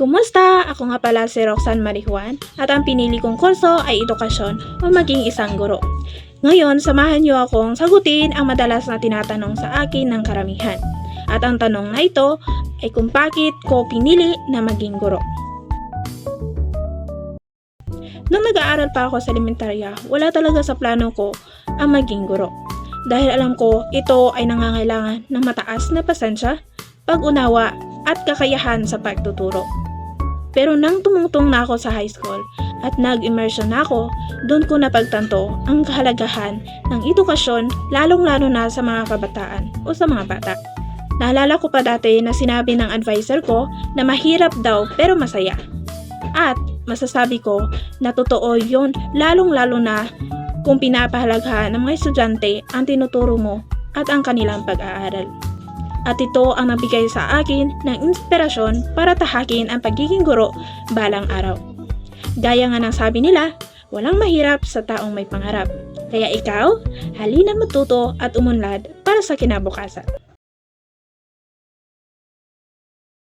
Kumusta? Ako nga pala si Roxanne Marijuan at ang pinili kong kurso ay edukasyon o maging isang guro. Ngayon, samahan niyo akong sagutin ang madalas na tinatanong sa akin ng karamihan. At ang tanong na ito ay kung bakit ko pinili na maging guro. Nung nag-aaral pa ako sa elementarya, wala talaga sa plano ko ang maging guro. Dahil alam ko ito ay nangangailangan ng mataas na pasensya, pag-unawa at kakayahan sa pagtuturo. Pero nang tumungtong na ako sa high school at nag-immersion na ako, doon ko napagtanto ang kahalagahan ng edukasyon lalong-lalo na sa mga kabataan o sa mga bata. Naalala ko pa dati na sinabi ng advisor ko na mahirap daw pero masaya. At masasabi ko na totoo yun lalong-lalo na kung pinapahalagahan ng mga estudyante ang tinuturo mo at ang kanilang pag-aaral. At ito ang nabigay sa akin ng inspirasyon para tahakin ang pagiging guro balang araw. Gaya nga ng sabi nila, walang mahirap sa taong may pangarap. Kaya ikaw, halina matuto at umunlad para sa kinabukasan.